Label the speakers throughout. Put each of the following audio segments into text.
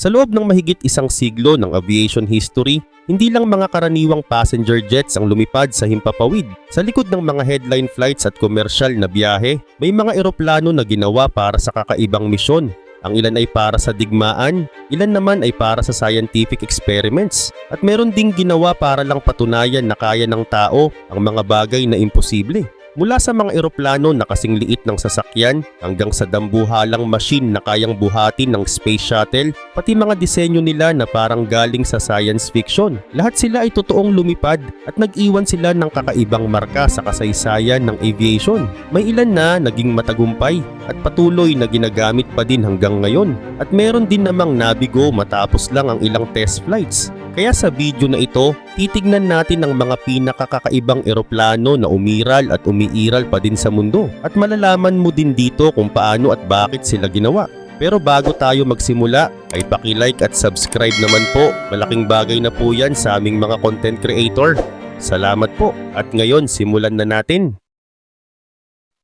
Speaker 1: Sa loob ng mahigit isang siglo ng aviation history, hindi lang mga karaniwang passenger jets ang lumipad sa himpapawid. Sa likod ng mga headline flights at komersyal na biyahe, may mga eroplano na ginawa para sa kakaibang misyon. Ang ilan ay para sa digmaan, ilan naman ay para sa scientific experiments, at meron ding ginawa para lang patunayan na kaya ng tao ang mga bagay na imposible. Mula sa mga eroplano na kasing liit ng sasakyan hanggang sa dambuhalang machine na kayang buhatin ng space shuttle, pati mga disenyo nila na parang galing sa science fiction. Lahat sila ay totoong lumipad at nag-iwan sila ng kakaibang marka sa kasaysayan ng aviation. May ilan na naging matagumpay at patuloy na ginagamit pa din hanggang ngayon. At meron din namang nabigo matapos lang ang ilang test flights. Kaya sa video na ito, titignan natin ang mga pinakakakaibang eroplano na umiral at umiiral pa din sa mundo at malalaman mo din dito kung paano at bakit sila ginawa. Pero bago tayo magsimula, ay paki-like at subscribe naman po. Malaking bagay na po yan sa aming mga content creator. Salamat po at ngayon simulan na natin.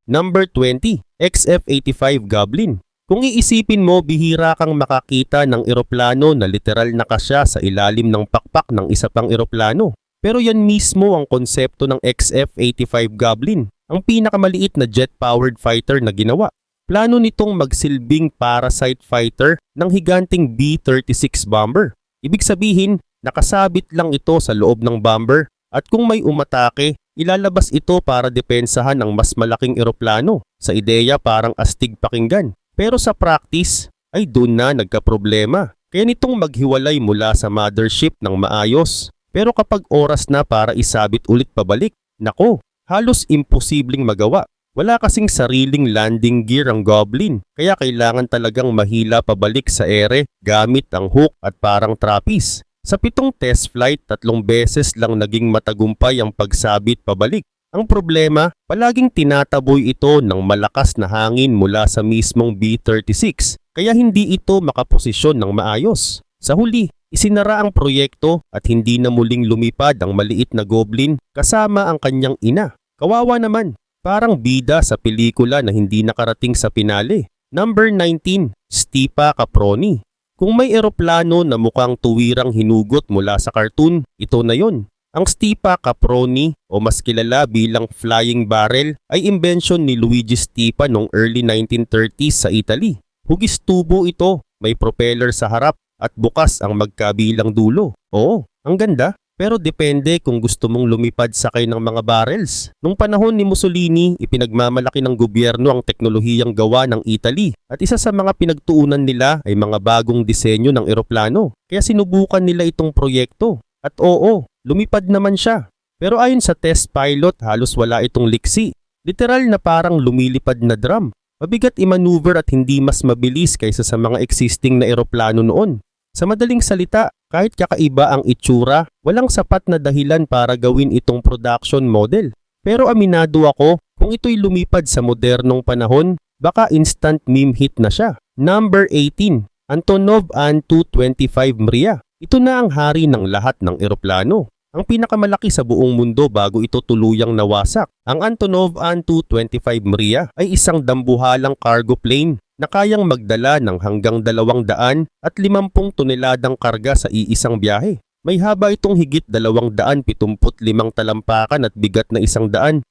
Speaker 1: Number 20, XF-85 Goblin. Kung iisipin mo, bihira kang makakita ng eroplano na literal na kasya sa ilalim ng pakpak ng isa pang eroplano. Pero yan mismo ang konsepto ng XF-85 Goblin, ang pinakamaliit na jet-powered fighter na ginawa. Plano nitong magsilbing parasite fighter ng higanting B-36 bomber. Ibig sabihin, nakasabit lang ito sa loob ng bomber at kung may umatake, ilalabas ito para depensahan ang mas malaking eroplano. Sa ideya parang astig pakinggan. Pero sa practice ay doon na nagkaproblema. Kaya nitong maghiwalay mula sa mothership ng maayos. Pero kapag oras na para isabit ulit pabalik, nako, halos imposibleng magawa. Wala kasing sariling landing gear ang Goblin, kaya kailangan talagang mahila pabalik sa ere gamit ang hook at parang trapeze. Sa pitong test flight, tatlong beses lang naging matagumpay ang pagsabit pabalik. Ang problema, palaging tinataboy ito ng malakas na hangin mula sa mismong B-36 kaya hindi ito makaposisyon ng maayos. Sa huli, isinara ang proyekto at hindi na muling lumipad ang maliit na goblin kasama ang kanyang ina. Kawawa naman, parang bida sa pelikula na hindi nakarating sa pinale. Number 19, Stipa Caproni. Kung may eroplano na mukhang tuwirang hinugot mula sa cartoon, ito na yon. Ang Stipa Caproni o mas kilala bilang flying barrel ay imbensyon ni Luigi Stipa noong early 1930s sa Italy. Hugis tubo ito, may propeller sa harap at bukas ang magkabilang dulo. Oo, ang ganda. Pero depende kung gusto mong lumipad sakay ng mga barrels. Nung panahon ni Mussolini, ipinagmamalaki ng gobyerno ang teknolohiyang gawa ng Italy at isa sa mga pinagtuunan nila ay mga bagong disenyo ng eroplano. Kaya sinubukan nila itong proyekto. At oo, lumipad naman siya. Pero ayon sa test pilot, halos wala itong liksi. Literal na parang lumilipad na drum. Mabigat i-maneuver at hindi mas mabilis kaysa sa mga existing na eroplano noon. Sa madaling salita, kahit kakaiba ang itsura, walang sapat na dahilan para gawin itong production model. Pero aminado ako, kung ito'y lumipad sa modernong panahon, baka instant meme hit na siya. Number 18, Antonov An-225 Mria. Ito na ang hari ng lahat ng eroplano. Ang pinakamalaki sa buong mundo bago ito tuluyang nawasak. Ang Antonov An-225 Mria ay isang dambuhalang cargo plane na kayang magdala ng hanggang 200 at 50 toneladang karga sa iisang biyahe. May haba itong higit 275 talampakan at bigat na 175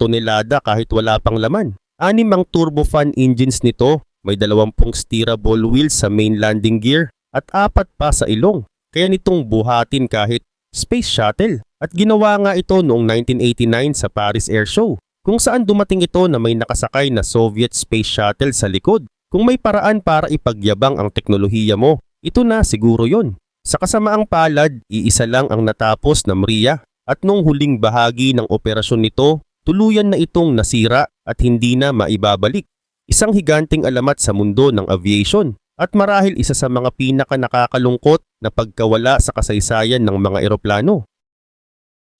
Speaker 1: tonelada kahit wala pang laman. Anim ang turbofan engines nito, may 20 steerable wheels sa main landing gear at apat pa sa ilong. Kaya nitong buhatin kahit space shuttle. At ginawa nga ito noong 1989 sa Paris Air Show kung saan dumating ito na may nakasakay na Soviet space shuttle sa likod. Kung may paraan para ipagyabang ang teknolohiya mo, ito na siguro yon. Sa kasamaang palad, iisa lang ang natapos na Mria at nung huling bahagi ng operasyon nito, tuluyan na itong nasira at hindi na maibabalik. Isang higanting alamat sa mundo ng aviation at marahil isa sa mga pinaka nakakalungkot na pagkawala sa kasaysayan ng mga eroplano.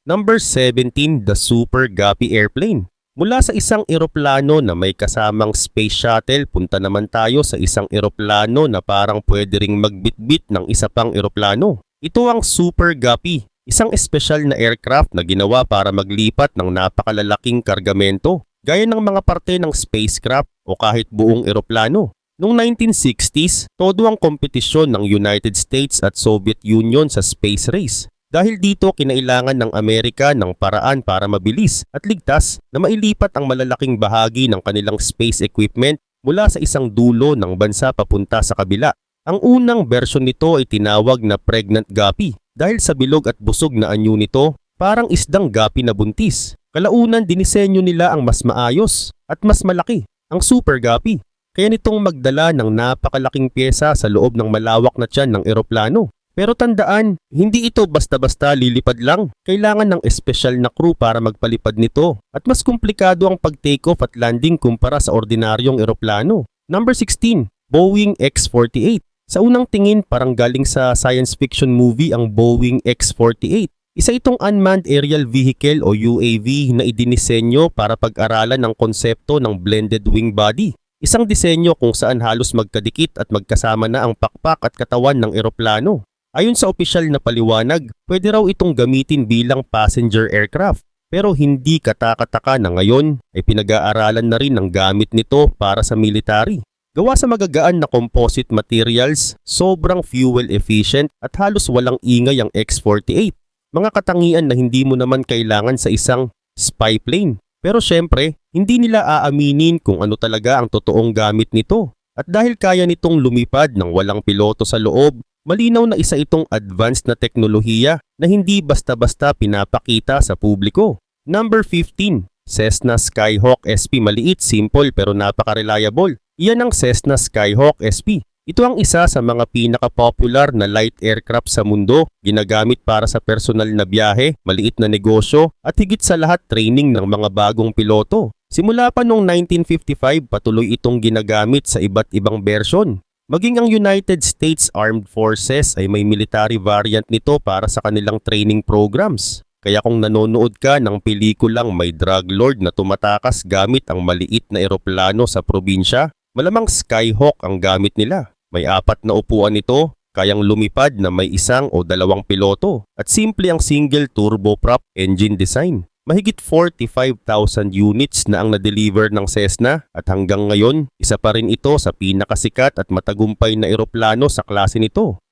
Speaker 1: Number 17, the Super Guppy Airplane. Mula sa isang eroplano na may kasamang space shuttle, punta naman tayo sa isang eroplano na parang pwede ring magbitbit ng isa pang eroplano. Ito ang Super Guppy, isang espesyal na aircraft na ginawa para maglipat ng napakalalaking kargamento, gaya ng mga parte ng spacecraft o kahit buong eroplano. Noong 1960s, todo ang kompetisyon ng United States at Soviet Union sa space race. Dahil dito kinailangan ng Amerika ng paraan para mabilis at ligtas na mailipat ang malalaking bahagi ng kanilang space equipment mula sa isang dulo ng bansa papunta sa kabila. Ang unang bersyon nito ay tinawag na Pregnant Guppy dahil sa bilog at busog na anyo nito, parang isdang gapi na buntis. Kalaunan dinisenyo nila ang mas maayos at mas malaki, ang Super Guppy. Kaya nitong magdala ng napakalaking pyesa sa loob ng malawak na tiyan ng eroplano. Pero tandaan, hindi ito basta-basta lilipad lang. Kailangan ng espesyal na crew para magpalipad nito at mas komplikado ang pag-take off at landing kumpara sa ordinaryong eroplano. Number 16, Boeing X-48. Sa unang tingin parang galing sa science fiction movie ang Boeing X-48. Isa itong unmanned aerial vehicle o UAV na idinisenyo para pag-aralan ng konsepto ng blended wing body. Isang disenyo kung saan halos magkadikit at magkasama na ang pakpak at katawan ng eroplano. Ayon sa opisyal na paliwanag, pwede raw itong gamitin bilang passenger aircraft. Pero hindi katakataka na ngayon ay pinag-aaralan na rin ang gamit nito para sa military. Gawa sa magagaan na composite materials, sobrang fuel efficient at halos walang ingay ang X-48. Mga katangian na hindi mo naman kailangan sa isang spy plane. Pero syempre, hindi nila aaminin kung ano talaga ang totoong gamit nito. At dahil kaya nitong lumipad ng walang piloto sa loob, malinaw na isa itong advanced na teknolohiya na hindi basta-basta pinapakita sa publiko. Number 15, Cessna Skyhawk SP maliit, simple pero napaka-reliable. Iyan ang Cessna Skyhawk SP. Ito ang isa sa mga pinaka-popular na light aircraft sa mundo, ginagamit para sa personal na biyahe, maliit na negosyo, at higit sa lahat training ng mga bagong piloto. Simula pa noong 1955, patuloy itong ginagamit sa iba't ibang bersyon. Maging ang United States Armed Forces ay may military variant nito para sa kanilang training programs. Kaya kung nanonood ka ng pelikulang may drug lord na tumatakas gamit ang maliit na eroplano sa probinsya, malamang Skyhawk ang gamit nila. May apat na upuan nito, kayang lumipad na may isang o dalawang piloto at simple ang single turboprop engine design. Mahigit 45,000 units na ang na-deliver ng Cessna at hanggang ngayon, isa pa rin ito sa pinakasikat at matagumpay na eroplano sa klase nito.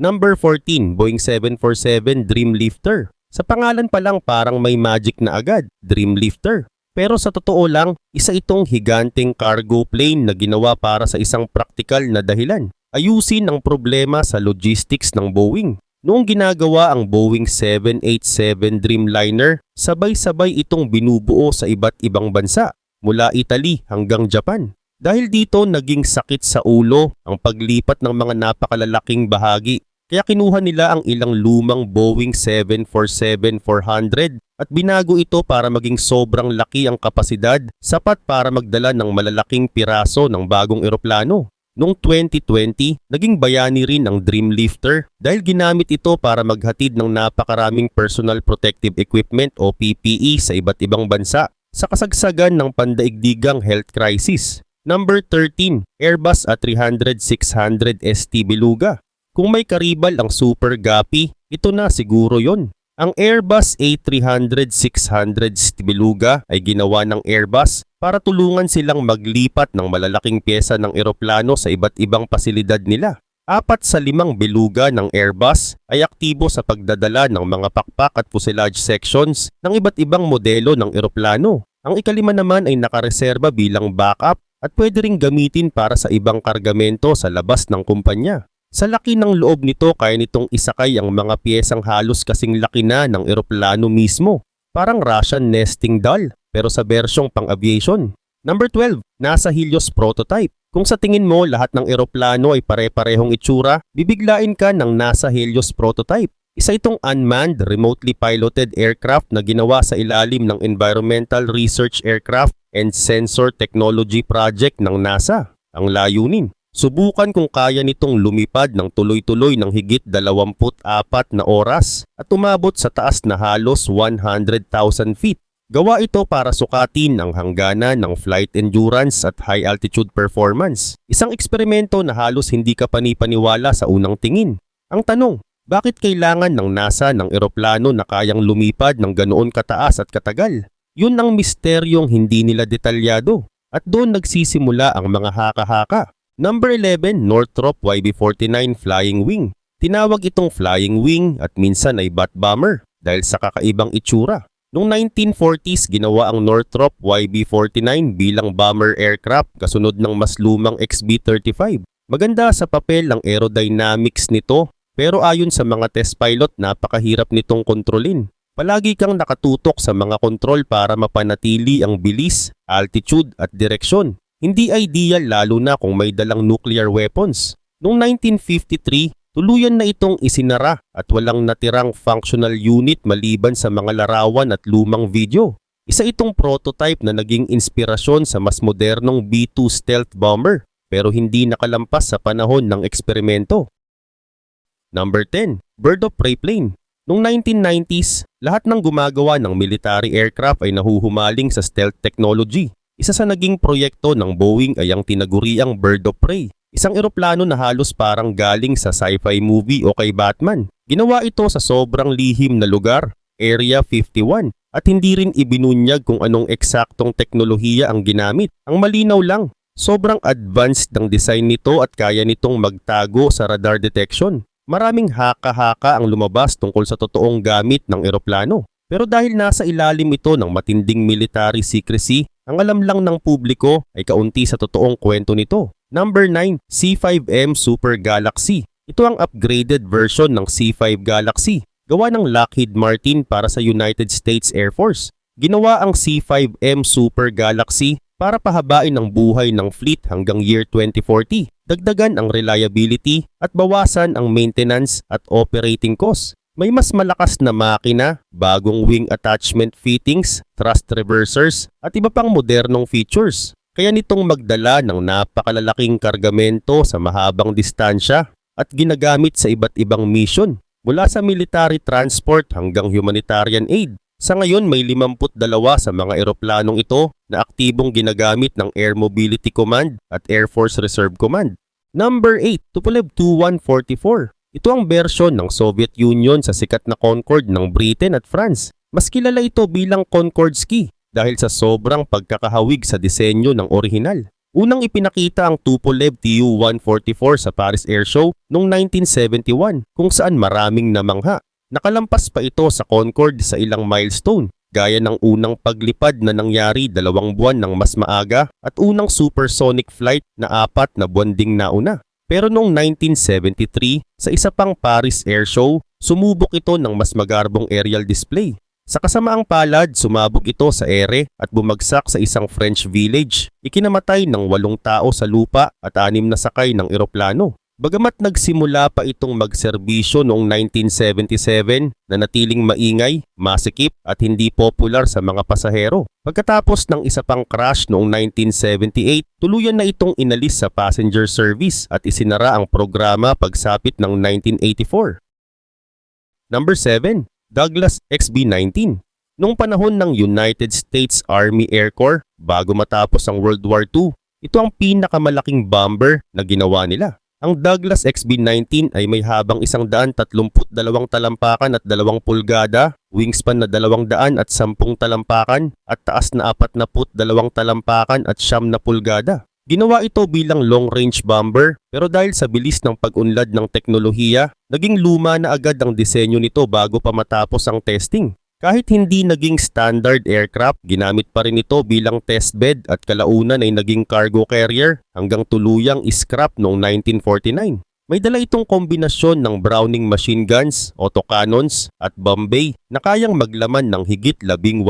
Speaker 1: Number 14, Boeing 747 Dreamlifter. Sa pangalan pa lang parang may magic na agad, Dreamlifter. Pero sa totoo lang, isa itong higanting cargo plane na ginawa para sa isang praktikal na dahilan. Ayusin ang problema sa logistics ng Boeing. Noong ginagawa ang Boeing 787 Dreamliner, sabay-sabay itong binubuo sa iba't ibang bansa, mula Italy hanggang Japan. Dahil dito naging sakit sa ulo ang paglipat ng mga napakalalaking bahagi kaya kinuha nila ang ilang lumang Boeing 747-400 at binago ito para maging sobrang laki ang kapasidad, sapat para magdala ng malalaking piraso ng bagong eroplano. Noong 2020, naging bayani rin ang Dreamlifter dahil ginamit ito para maghatid ng napakaraming personal protective equipment o PPE sa iba't ibang bansa sa kasagsagan ng pandaigdigang health crisis. Number 13, Airbus A300-600 ST Beluga. Kung may karibal ang Super Guppy, ito na siguro yon. Ang Airbus A300-600 Beluga ay ginawa ng Airbus para tulungan silang maglipat ng malalaking pyesa ng eroplano sa iba't ibang pasilidad nila. Apat sa limang beluga ng Airbus ay aktibo sa pagdadala ng mga pakpak at fuselage sections ng iba't ibang modelo ng eroplano. Ang ikalima naman ay nakareserba bilang backup at pwede ring gamitin para sa ibang kargamento sa labas ng kumpanya. Sa laki ng loob nito kaya nitong isakay ang mga piyesang halos kasing laki na ng eroplano mismo. Parang Russian nesting doll pero sa bersyong pang-aviation. Number 12, nasa Helios prototype. Kung sa tingin mo lahat ng eroplano ay pare-parehong itsura, bibiglain ka ng nasa Helios prototype. Isa itong unmanned, remotely piloted aircraft na ginawa sa ilalim ng Environmental Research Aircraft and Sensor Technology Project ng NASA. Ang layunin, Subukan kung kaya nitong lumipad ng tuloy-tuloy ng higit 24 na oras at umabot sa taas na halos 100,000 feet. Gawa ito para sukatin ang hangganan ng flight endurance at high altitude performance. Isang eksperimento na halos hindi ka panipaniwala sa unang tingin. Ang tanong, bakit kailangan ng NASA ng eroplano na kayang lumipad ng ganoon kataas at katagal? Yun ang misteryong hindi nila detalyado. at doon nagsisimula ang mga haka-haka. Number 11, Northrop YB-49 Flying Wing. Tinawag itong flying wing at minsan ay bat bomber dahil sa kakaibang itsura. Noong 1940s, ginawa ang Northrop YB-49 bilang bomber aircraft kasunod ng mas lumang XB-35. Maganda sa papel ang aerodynamics nito pero ayon sa mga test pilot napakahirap nitong kontrolin. Palagi kang nakatutok sa mga kontrol para mapanatili ang bilis, altitude at direksyon. Hindi ideal lalo na kung may dalang nuclear weapons. Noong 1953, tuluyan na itong isinara at walang natirang functional unit maliban sa mga larawan at lumang video. Isa itong prototype na naging inspirasyon sa mas modernong B-2 stealth bomber pero hindi nakalampas sa panahon ng eksperimento. Number 10, Bird of Prey plane. Noong 1990s, lahat ng gumagawa ng military aircraft ay nahuhumaling sa stealth technology. Isa sa naging proyekto ng Boeing ay ang tinaguriang Bird of Prey. Isang eroplano na halos parang galing sa sci-fi movie o kay Batman. Ginawa ito sa sobrang lihim na lugar, Area 51, at hindi rin ibinunyag kung anong eksaktong teknolohiya ang ginamit. Ang malinaw lang, sobrang advanced ng design nito at kaya nitong magtago sa radar detection. Maraming haka-haka ang lumabas tungkol sa totoong gamit ng eroplano. Pero dahil nasa ilalim ito ng matinding military secrecy, ang alam lang ng publiko ay kaunti sa totoong kwento nito. Number 9, C5M Super Galaxy. Ito ang upgraded version ng C5 Galaxy. Gawa ng Lockheed Martin para sa United States Air Force. Ginawa ang C5M Super Galaxy para pahabain ang buhay ng fleet hanggang year 2040 dagdagan ang reliability at bawasan ang maintenance at operating cost. May mas malakas na makina, bagong wing attachment fittings, thrust reversers at iba pang modernong features. Kaya nitong magdala ng napakalalaking kargamento sa mahabang distansya at ginagamit sa iba't ibang mission mula sa military transport hanggang humanitarian aid. Sa ngayon may 52 sa mga eroplanong ito na aktibong ginagamit ng Air Mobility Command at Air Force Reserve Command. Number 8, Tupolev Tu-144. Ito ang bersyon ng Soviet Union sa sikat na Concorde ng Britain at France. Mas kilala ito bilang Concorde Ski dahil sa sobrang pagkakahawig sa disenyo ng orihinal. Unang ipinakita ang Tupolev Tu-144 sa Paris Air Show noong 1971 kung saan maraming namangha. Nakalampas pa ito sa Concorde sa ilang milestone gaya ng unang paglipad na nangyari dalawang buwan ng mas maaga at unang supersonic flight na apat na buwan ding nauna. Pero noong 1973, sa isa pang Paris Air Show, sumubok ito ng mas magarbong aerial display. Sa kasamaang palad, sumabog ito sa ere at bumagsak sa isang French village. Ikinamatay ng walong tao sa lupa at anim na sakay ng eroplano. Bagamat nagsimula pa itong magserbisyo noong 1977 na natiling maingay, masikip at hindi popular sa mga pasahero. Pagkatapos ng isa pang crash noong 1978, tuluyan na itong inalis sa passenger service at isinara ang programa pagsapit ng 1984. Number 7, Douglas XB-19. Noong panahon ng United States Army Air Corps, bago matapos ang World War II, ito ang pinakamalaking bomber na ginawa nila. Ang Douglas XB-19 ay may habang 132 talampakan at 2 pulgada, wingspan na 200 at 10 talampakan at taas na 42 talampakan at 9 na pulgada. Ginawa ito bilang long-range bomber pero dahil sa bilis ng pag-unlad ng teknolohiya, naging luma na agad ang disenyo nito bago pa matapos ang testing. Kahit hindi naging standard aircraft, ginamit pa rin ito bilang testbed at kalaunan ay naging cargo carrier hanggang tuluyang scrap noong 1949. May dala itong kombinasyon ng Browning machine guns, autocannons at Bombay na kayang maglaman ng higit 18,000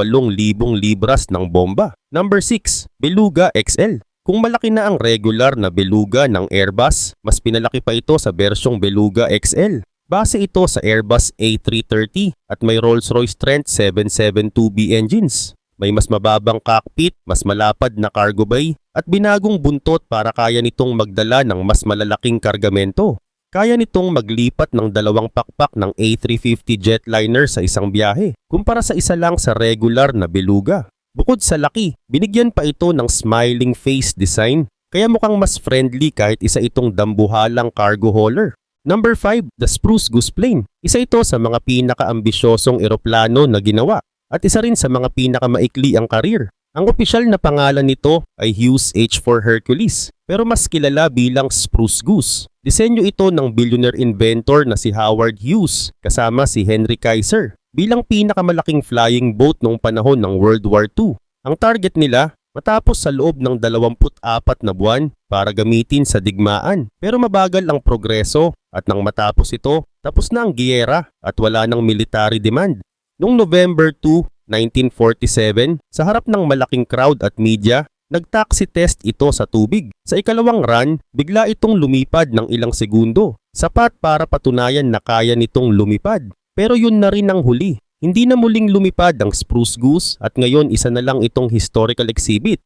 Speaker 1: libras ng bomba. Number 6, Beluga XL. Kung malaki na ang regular na Beluga ng Airbus, mas pinalaki pa ito sa bersyong Beluga XL. Base ito sa Airbus A330 at may Rolls-Royce Trent 772B engines. May mas mababang cockpit, mas malapad na cargo bay at binagong buntot para kaya nitong magdala ng mas malalaking kargamento. Kaya nitong maglipat ng dalawang pakpak ng A350 jetliner sa isang biyahe kumpara sa isa lang sa regular na beluga. Bukod sa laki, binigyan pa ito ng smiling face design kaya mukhang mas friendly kahit isa itong dambuhalang cargo hauler. Number 5, the Spruce Goose Plane. Isa ito sa mga pinakaambisyosong eroplano na ginawa at isa rin sa mga pinakamaikli ang karir. Ang opisyal na pangalan nito ay Hughes H4 Hercules, pero mas kilala bilang Spruce Goose. Disenyo ito ng billionaire inventor na si Howard Hughes kasama si Henry Kaiser bilang pinakamalaking flying boat noong panahon ng World War II. Ang target nila matapos sa loob ng 24 na buwan para gamitin sa digmaan. Pero mabagal ang progreso at nang matapos ito, tapos na ang giyera at wala ng military demand. Noong November 2, 1947, sa harap ng malaking crowd at media, nag-taxi test ito sa tubig. Sa ikalawang run, bigla itong lumipad ng ilang segundo. Sapat para patunayan na kaya nitong lumipad. Pero yun na rin ang huli. Hindi na muling lumipad ang Spruce Goose at ngayon isa na lang itong historical exhibit.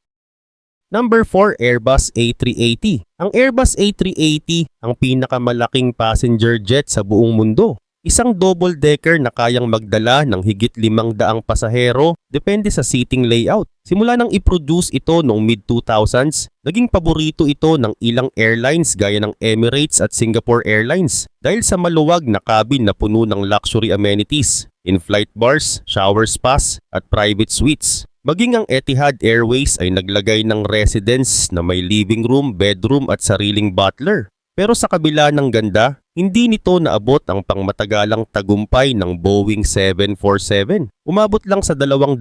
Speaker 1: Number 4, Airbus A380. Ang Airbus A380 ang pinakamalaking passenger jet sa buong mundo. Isang double-decker na kayang magdala ng higit limang daang pasahero depende sa seating layout. Simula nang i-produce ito noong mid-2000s, naging paborito ito ng ilang airlines gaya ng Emirates at Singapore Airlines dahil sa maluwag na cabin na puno ng luxury amenities, in-flight bars, shower spas at private suites. Maging ang Etihad Airways ay naglagay ng residence na may living room, bedroom at sariling butler. Pero sa kabila ng ganda, hindi nito naabot ang pangmatagalang tagumpay ng Boeing 747. Umabot lang sa 251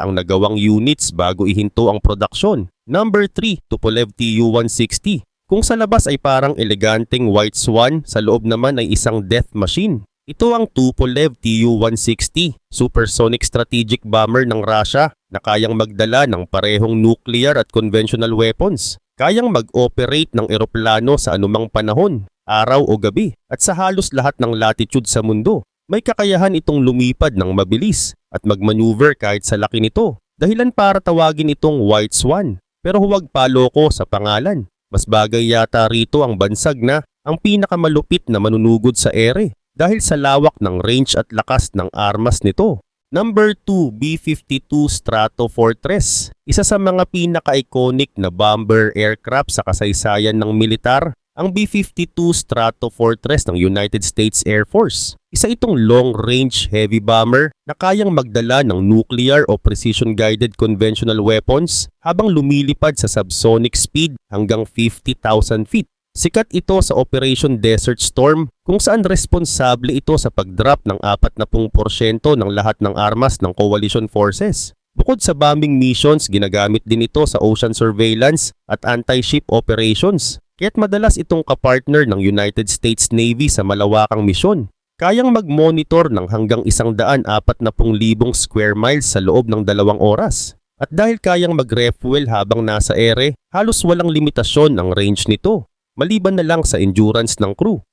Speaker 1: ang nagawang units bago ihinto ang produksyon. Number 3, Tupolev Tu-160. Kung sa labas ay parang eleganteng white swan, sa loob naman ay isang death machine. Ito ang Tupolev Tu-160, supersonic strategic bomber ng Russia na kayang magdala ng parehong nuclear at conventional weapons. Kayang mag-operate ng eroplano sa anumang panahon, araw o gabi, at sa halos lahat ng latitude sa mundo. May kakayahan itong lumipad ng mabilis at magmaneuver kahit sa laki nito. Dahilan para tawagin itong White Swan. Pero huwag paloko sa pangalan. Mas bagay yata rito ang bansag na ang pinakamalupit na manunugod sa ere dahil sa lawak ng range at lakas ng armas nito. Number 2, B-52 Stratofortress. Isa sa mga pinaka-iconic na bomber aircraft sa kasaysayan ng militar, ang B-52 Stratofortress ng United States Air Force. Isa itong long-range heavy bomber na kayang magdala ng nuclear o precision-guided conventional weapons habang lumilipad sa subsonic speed hanggang 50,000 feet. Sikat ito sa Operation Desert Storm kung saan responsable ito sa pag-drop ng 40% ng lahat ng armas ng coalition forces. Bukod sa bombing missions, ginagamit din ito sa ocean surveillance at anti-ship operations. Kaya't madalas itong kapartner ng United States Navy sa malawakang misyon. Kayang mag-monitor ng hanggang 140,000 square miles sa loob ng dalawang oras. At dahil kayang mag-refuel habang nasa ere, halos walang limitasyon ang range nito maliban na lang sa endurance ng crew.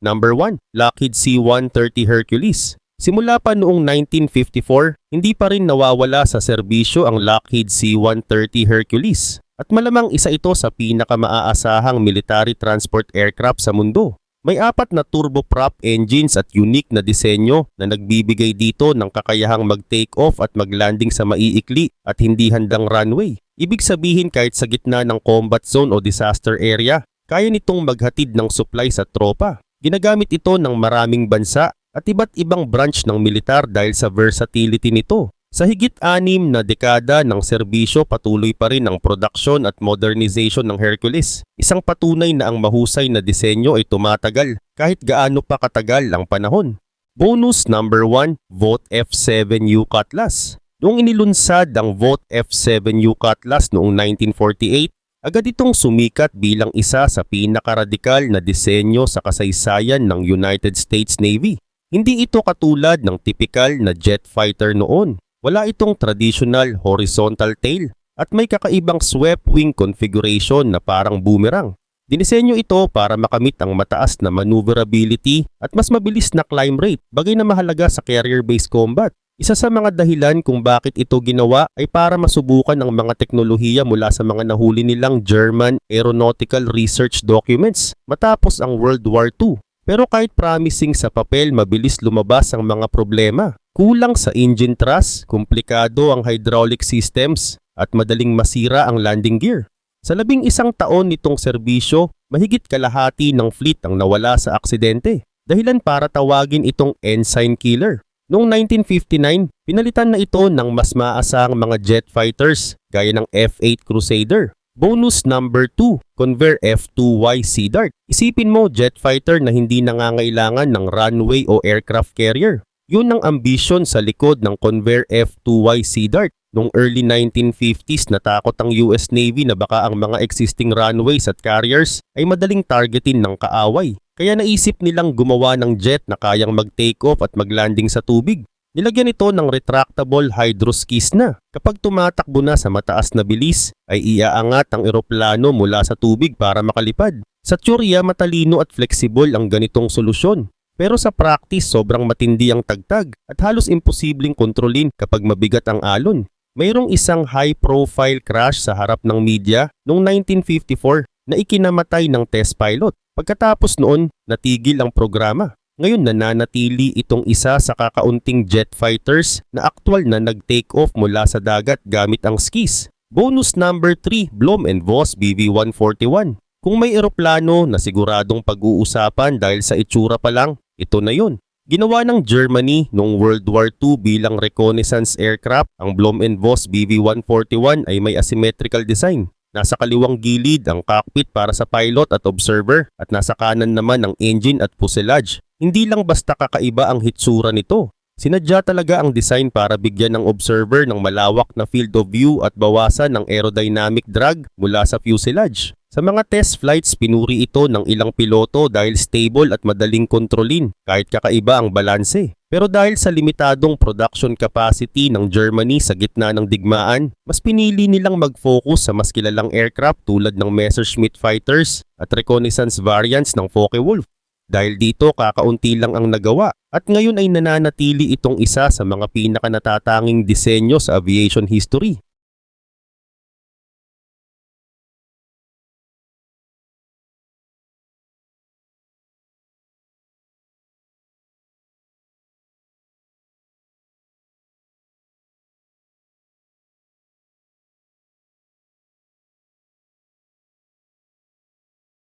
Speaker 1: Number 1, Lockheed C-130 Hercules. Simula pa noong 1954, hindi pa rin nawawala sa serbisyo ang Lockheed C-130 Hercules at malamang isa ito sa pinakamaaasahang military transport aircraft sa mundo. May apat na turboprop engines at unique na disenyo na nagbibigay dito ng kakayahang mag-take off at mag-landing sa maiikli at hindi handang runway. Ibig sabihin kahit sa gitna ng combat zone o disaster area, kaya nitong maghatid ng supply sa tropa. Ginagamit ito ng maraming bansa at iba't ibang branch ng militar dahil sa versatility nito. Sa higit anim na dekada ng serbisyo patuloy pa rin ang produksyon at modernization ng Hercules. Isang patunay na ang mahusay na disenyo ay tumatagal kahit gaano pa katagal ang panahon. Bonus number 1, Vote F7U Cutlass. Noong inilunsad ang Vote F7U Cutlass noong 1948, agad itong sumikat bilang isa sa pinakaradikal na disenyo sa kasaysayan ng United States Navy. Hindi ito katulad ng typical na jet fighter noon. Wala itong traditional horizontal tail at may kakaibang swept wing configuration na parang boomerang. Dinisenyo ito para makamit ang mataas na maneuverability at mas mabilis na climb rate, bagay na mahalaga sa carrier-based combat. Isa sa mga dahilan kung bakit ito ginawa ay para masubukan ang mga teknolohiya mula sa mga nahuli nilang German Aeronautical Research Documents matapos ang World War II. Pero kahit promising sa papel, mabilis lumabas ang mga problema. Kulang sa engine thrust, komplikado ang hydraulic systems, at madaling masira ang landing gear. Sa labing isang taon nitong serbisyo, mahigit kalahati ng fleet ang nawala sa aksidente. Dahilan para tawagin itong ensign killer. Noong 1959, pinalitan na ito ng mas maasahang mga jet fighters gaya ng F-8 Crusader. Bonus number 2, Convair F-2Y Sea Dart. Isipin mo jet fighter na hindi nangangailangan ng runway o aircraft carrier. Yun ang ambisyon sa likod ng Convair F-2Y Sea Dart. Noong early 1950s natakot ang US Navy na baka ang mga existing runways at carriers ay madaling targetin ng kaaway. Kaya naisip nilang gumawa ng jet na kayang mag-take off at mag-landing sa tubig. Nilagyan ito ng retractable hydroskis na. Kapag tumatakbo na sa mataas na bilis, ay iaangat ang eroplano mula sa tubig para makalipad. Sa teorya, matalino at flexible ang ganitong solusyon. Pero sa practice, sobrang matindi ang tagtag at halos imposibleng kontrolin kapag mabigat ang alon. Mayroong isang high-profile crash sa harap ng media noong 1954 na ikinamatay ng test pilot. Pagkatapos noon, natigil ang programa. Ngayon nananatili itong isa sa kakaunting jet fighters na aktwal na nag-take off mula sa dagat gamit ang skis. Bonus number 3, Blom and Voss BV-141. Kung may eroplano na siguradong pag-uusapan dahil sa itsura pa lang, ito na yun. Ginawa ng Germany noong World War II bilang reconnaissance aircraft, ang Blom Voss BV-141 ay may asymmetrical design. Nasa kaliwang gilid ang cockpit para sa pilot at observer at nasa kanan naman ang engine at fuselage. Hindi lang basta kakaiba ang hitsura nito. Sinadya talaga ang design para bigyan ng observer ng malawak na field of view at bawasan ng aerodynamic drag mula sa fuselage. Sa mga test flights, pinuri ito ng ilang piloto dahil stable at madaling kontrolin kahit kakaiba ang balanse. Pero dahil sa limitadong production capacity ng Germany sa gitna ng digmaan, mas pinili nilang mag-focus sa mas kilalang aircraft tulad ng Messerschmitt fighters at reconnaissance variants ng Focke-Wulf. Dahil dito kakaunti lang ang nagawa at ngayon ay nananatili itong isa sa mga pinakanatatanging disenyo sa aviation history.